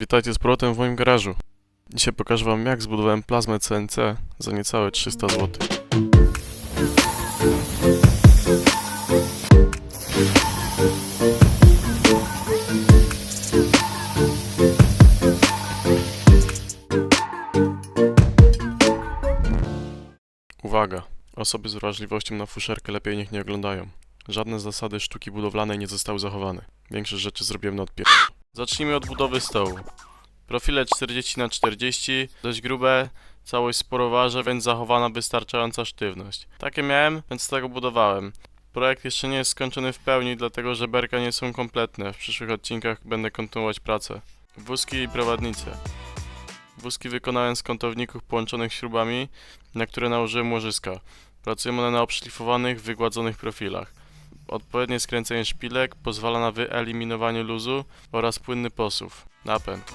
Witajcie z powrotem w moim garażu. Dzisiaj pokażę wam jak zbudowałem plazmę CNC za niecałe 300 zł. Uwaga! Osoby z wrażliwością na fuszerkę lepiej niech nie oglądają. Żadne zasady sztuki budowlanej nie zostały zachowane. Większość rzeczy zrobiłem na odpier... Zacznijmy od budowy stołu. Profile 40 na 40 dość grube, całość sporo waży, więc zachowana wystarczająca sztywność. Takie miałem, więc tego budowałem. Projekt jeszcze nie jest skończony w pełni, dlatego że berka nie są kompletne. W przyszłych odcinkach będę kontynuować pracę. Wózki i prowadnice. Wózki wykonałem z kątowników połączonych śrubami, na które nałożyłem łożyska. Pracują one na obszlifowanych, wygładzonych profilach. Odpowiednie skręcenie szpilek pozwala na wyeliminowanie luzu oraz płynny posuw. Napęd.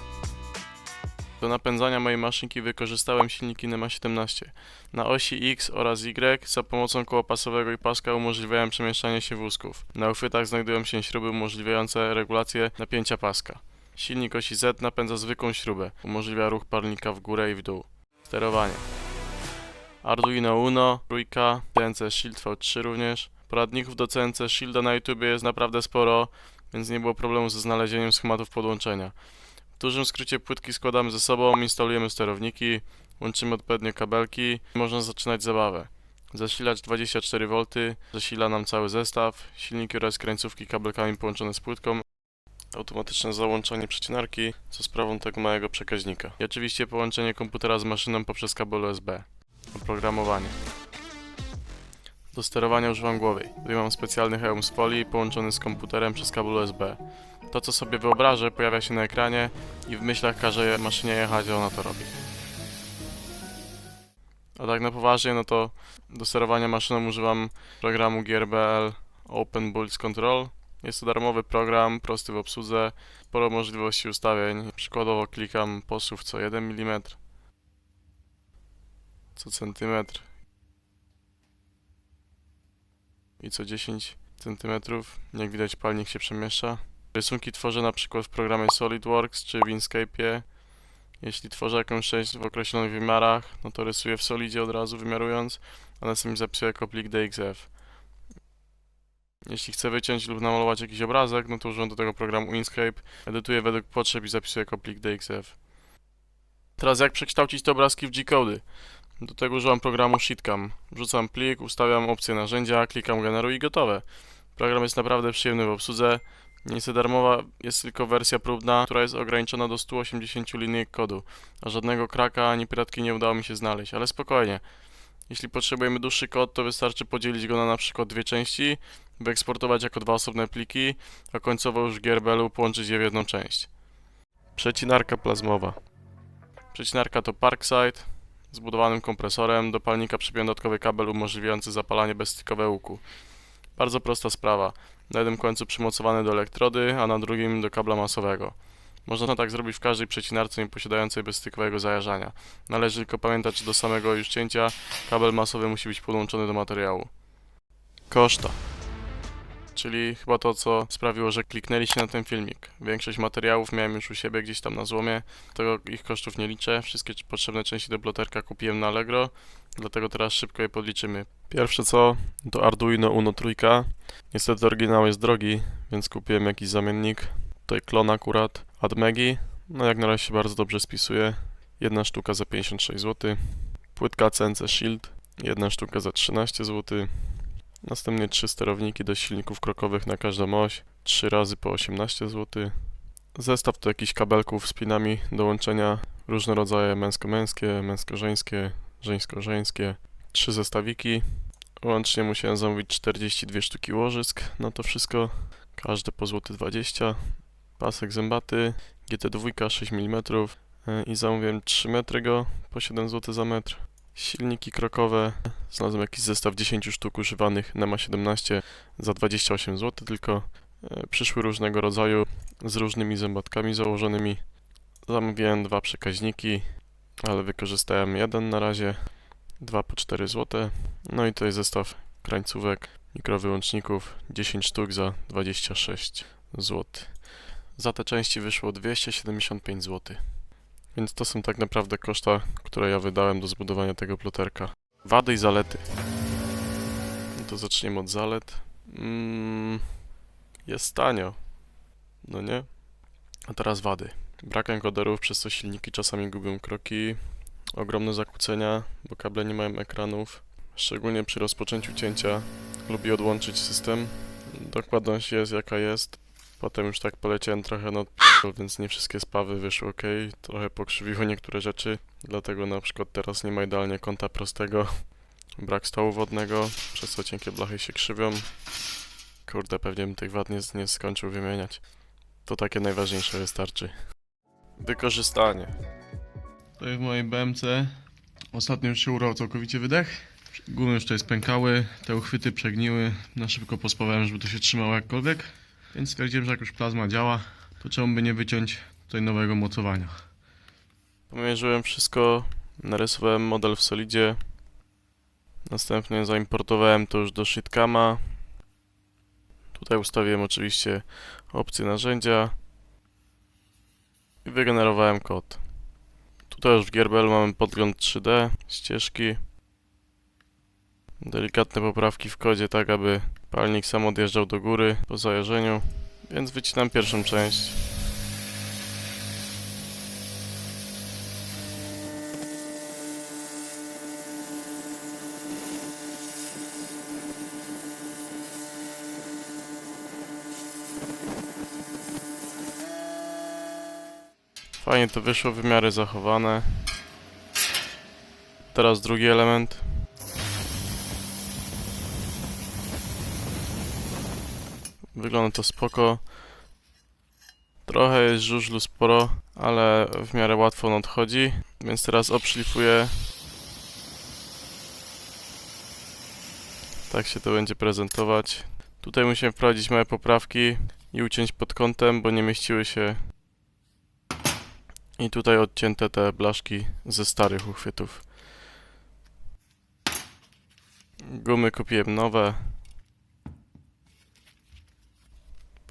Do napędzania mojej maszynki wykorzystałem silniki NEMA 17. Na osi X oraz Y za pomocą koła pasowego i paska umożliwiałem przemieszczanie się wózków. Na uchwytach znajdują się śruby umożliwiające regulację napięcia paska. Silnik osi Z napędza zwykłą śrubę. Umożliwia ruch parnika w górę i w dół. Sterowanie. Arduino Uno, trójka, CNC Shield V3 również. Poradników do CNC Shielda na YouTube jest naprawdę sporo, więc nie było problemu ze znalezieniem schematów podłączenia. W dużym skrócie płytki składamy ze sobą, instalujemy sterowniki, łączymy odpowiednie kabelki i można zaczynać zabawę. Zasilacz 24V zasila nam cały zestaw, silniki oraz krańcówki kabelkami połączone z płytką, automatyczne załączanie przecinarki za sprawą tego małego przekaźnika. I oczywiście połączenie komputera z maszyną poprzez kabel USB. Oprogramowanie. Do sterowania używam głowy. Tutaj mam specjalny hełm z folii połączony z komputerem przez kabel USB. To co sobie wyobrażę pojawia się na ekranie i w myślach każe maszynie jechać, a ona to robi. A tak na poważnie, no to do sterowania maszyną używam programu GRBL Open Build Control. Jest to darmowy program, prosty w obsłudze, sporo możliwości ustawień. Przykładowo klikam posuw co 1 mm, co centymetr i co 10 cm. Jak widać palnik się przemieszcza. Rysunki tworzę na przykład w programie SolidWorks czy w Inkscape'ie. Jeśli tworzę jakąś część w określonych wymiarach, no to rysuję w Solidzie od razu wymiarując, a następnie zapisuję jako plik DXF. Jeśli chcę wyciąć lub namalować jakiś obrazek, no to używam do tego programu Inkscape, edytuję według potrzeb i zapisuję jako plik DXF. Teraz jak przekształcić te obrazki w G-cody? Do tego używam programu Sheetcam. Wrzucam plik, ustawiam opcję narzędzia, klikam generuj i gotowe. Program jest naprawdę przyjemny w obsłudze. Niestety darmowa jest tylko wersja próbna, która jest ograniczona do 180 linijek kodu, a żadnego kraka ani piratki nie udało mi się znaleźć, ale spokojnie. Jeśli potrzebujemy dłuższy kod, to wystarczy podzielić go na na przykład dwie części, wyeksportować jako dwa osobne pliki, a końcowo już w GRBL-u połączyć je w jedną część. Przecinarka plazmowa. Przecinarka to Parkside, zbudowanym kompresorem. Do palnika przypiąłem dodatkowy kabel umożliwiający zapalanie bezstykowe łuku. Bardzo prosta sprawa. Na jednym końcu przymocowany do elektrody, a na drugim do kabla masowego. Można tak zrobić w każdej przecinarce nie posiadającej bezstykowego zajarzania. Należy tylko pamiętać, że do samego już cięcia kabel masowy musi być podłączony do materiału. Koszta. Czyli chyba to, co sprawiło, że kliknęliście na ten filmik. Większość materiałów miałem już u siebie gdzieś tam na złomie, tego ich kosztów nie liczę. Wszystkie potrzebne części do bloterka kupiłem na Allegro, dlatego teraz szybko je podliczymy. Pierwsze co, to Arduino Uno trójka. Niestety oryginał jest drogi, więc kupiłem jakiś zamiennik. Tutaj klon akurat, Admegi. No jak na razie się bardzo dobrze spisuje. Jedna sztuka za 56 zł. Płytka CNC Shield. Jedna sztuka za 13 zł. Następnie trzy sterowniki do silników krokowych na każdą oś, 3 razy po 18 zł. Zestaw to jakiś kabelków z pinami do łączenia, różne rodzaje męsko-męskie, męsko-żeńskie, żeńsko-żeńskie. Trzy zestawiki. Łącznie musiałem zamówić 42 sztuki łożysk na to wszystko, każde po złoty 20. Pasek zębaty, GT2 6 mm i zamówiłem 3 metry go po 7 zł za metr. Silniki krokowe. Znalazłem jakiś zestaw 10 sztuk używanych NEMA 17 za 28 zł tylko. E, Przyszły różnego rodzaju z różnymi zębatkami założonymi. Zamówiłem dwa przekaźniki, ale wykorzystałem jeden na razie. Dwa po 4 zł. No i jest zestaw krańcówek, mikrowyłączników 10 sztuk za 26 zł. Za te części wyszło 275 zł. Więc to są tak naprawdę koszta, które ja wydałem do zbudowania tego ploterka. Wady i zalety. No to zaczniemy od zalet. Mm, jest tanio. No nie? A teraz wady. Brak encoderów, przez co silniki czasami gubią kroki. Ogromne zakłócenia, bo kable nie mają ekranów. Szczególnie przy rozpoczęciu cięcia lubi odłączyć system. Dokładność jest jaka jest. Potem już tak poleciałem trochę odp***, więc nie wszystkie spawy wyszły ok. Trochę pokrzywiło niektóre rzeczy, dlatego na przykład teraz nie ma idealnie kąta prostego. Brak stołu wodnego, przez co cienkie blachy się krzywią. Kurde, pewnie bym tych wad nie, nie skończył wymieniać. To takie najważniejsze wystarczy. Wykorzystanie. Tutaj w mojej BMC ostatnio już się urwał całkowicie wydech. Gumy już tutaj spękały, te uchwyty przegniły. Na szybko pospawałem, żeby to się trzymało jakkolwiek. Więc stwierdziłem, że jak już plazma działa, to czemu by nie wyciąć tutaj nowego mocowania. Pomierzyłem wszystko, narysowałem model w Solidzie. Następnie zaimportowałem to już do Shitkama. Tutaj ustawiłem oczywiście opcję narzędzia i wygenerowałem kod. Tutaj już w Gearbell mamy podgląd 3D, ścieżki, delikatne poprawki w kodzie, tak aby palnik sam odjeżdżał do góry po zajeżdżeniu, więc wycinam pierwszą część. Fajnie to wyszło, wymiary zachowane. Teraz drugi element. Wygląda to spoko. Trochę jest żużlu sporo, ale w miarę łatwo on odchodzi. Więc teraz obszlifuję. Tak się to będzie prezentować. Tutaj musimy wprowadzić małe poprawki i uciąć pod kątem, bo nie mieściły się i tutaj odcięte te blaszki ze starych uchwytów. Gumy kupiłem nowe.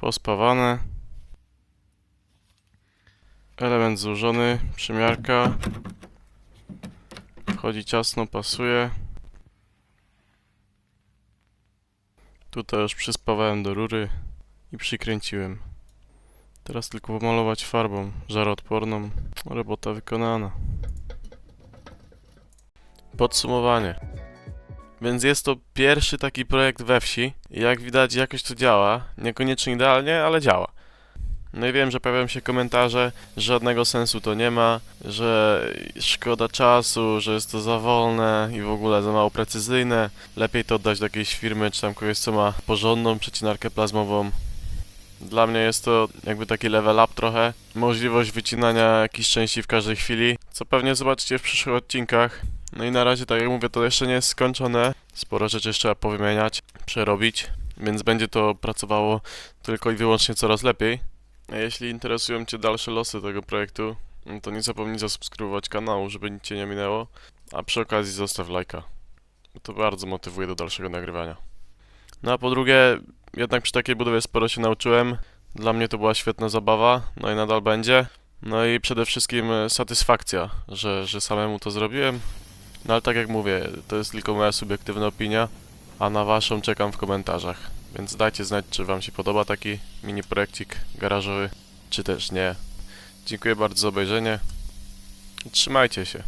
Pospawane. Element złożony, przymiarka. Wchodzi ciasno, pasuje. Tutaj już przyspawałem do rury i przykręciłem. Teraz tylko pomalować farbą żaroodporną. Robota wykonana. Podsumowanie. Więc jest to pierwszy taki projekt we wsi. Jak widać jakoś to działa. Niekoniecznie idealnie, ale działa. No i wiem, że pojawiają się komentarze, że żadnego sensu to nie ma, że szkoda czasu, że jest to za wolne i w ogóle za mało precyzyjne. Lepiej to oddać do jakiejś firmy, czy tam kogoś, co ma porządną przecinarkę plazmową. Dla mnie jest to jakby taki level up trochę. Możliwość wycinania jakichś części w każdej chwili, co pewnie zobaczycie w przyszłych odcinkach. No i na razie, tak jak mówię, to jeszcze nie jest skończone. Sporo rzeczy jeszcze trzeba powymieniać, przerobić, więc będzie to pracowało tylko i wyłącznie coraz lepiej. A jeśli interesują Cię dalsze losy tego projektu, no to nie zapomnij zasubskrybować kanału, żeby nic Cię nie minęło. A przy okazji zostaw lajka. To bardzo motywuje do dalszego nagrywania. No a po drugie, jednak przy takiej budowie sporo się nauczyłem. Dla mnie to była świetna zabawa, no i nadal będzie. No i przede wszystkim e, satysfakcja, że, że samemu to zrobiłem. No ale tak jak mówię, to jest tylko moja subiektywna opinia, a na waszą czekam w komentarzach. Więc dajcie znać, czy wam się podoba taki mini projekcik garażowy, czy też nie. Dziękuję bardzo za obejrzenie. Trzymajcie się.